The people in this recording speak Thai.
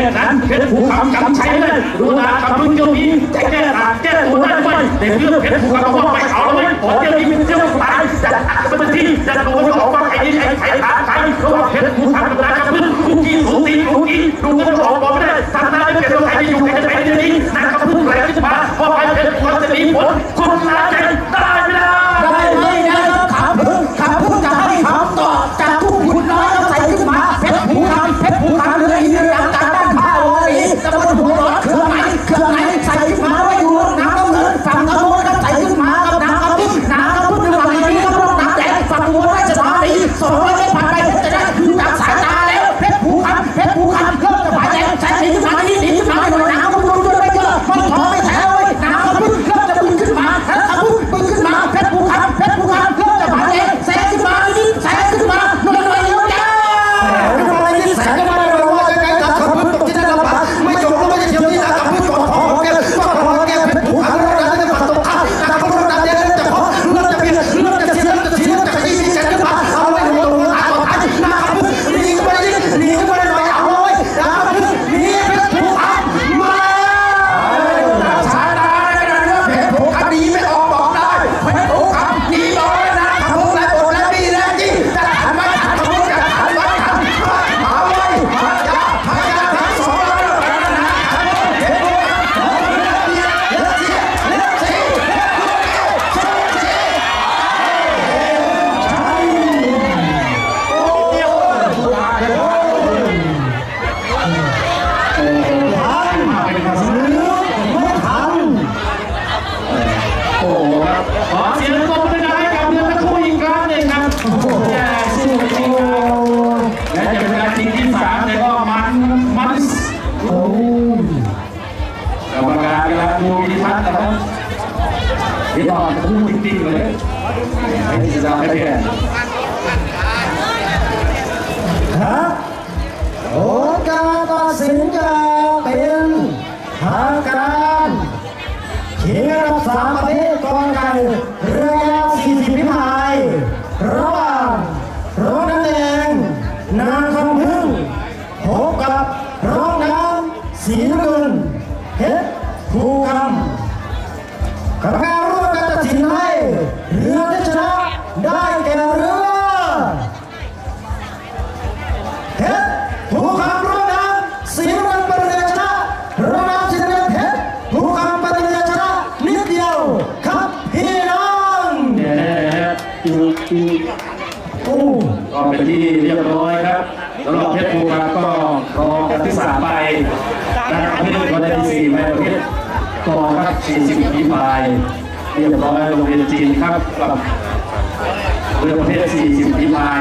แนั้นเพชรผู้ทำกรรมใช้ไลยดูนะคำพึ่งจ้ามีแก้ต่างแก้ตัวได้ไหมในเรื่องเพชรภูคำว่าไปเอาไว้ขอเจ้ามีเป็เจ้าตายจะเป็นที่จะโดนออกมาใครใครใครตาใครเพราะว่าเพชรภูคำนะคำพึ่งคุกกี้สูงตีคุกกี้ดูก็ออกมาไม่ได้ทำได้ไม่เป็นตัวใครอยู่ใครจะไปเดี๋ยวนี้นะคำพึ่งไหลขึ้นมาพอไปเพชรภูคำจะมีผลคนละใจตด้ รมกาดูดีทัศน์นะครับที่ต่อตะคู่จริงๆเลยให้ที่จะให้เพื่อนครับผลการตัดสินจะเป็นทางการชิงอันสามประเภทกองไก่เรือยาว40พิพายระหว่างรถน้ำแดงนางคำพึ่งพบกับรถน้ำสีเงินเพชร ภูคำกรรมการร่วมกันตัดสินให้เรือที่ชนะได้แก่เรือเพชรผู้คำรุ่งน้ำสีน้ำเงินเป็นเรือชนะรุ่งน้ำสีน้ำเงินเพชรผู้คำเป็นเรือชนะนิดเดียวครับพี่น้องเนี่ยนะคู่ก็เป็นที่เรียบร้อยครับสำหรับเพชรภูมิก็ครองกันที่สามไปนะครับเพชรคนที่สี่แม่เพชรก จีนสิบพิพายเรียบร้อยโรงเรียนจีนครับกับเรือประเภท40ปีพาย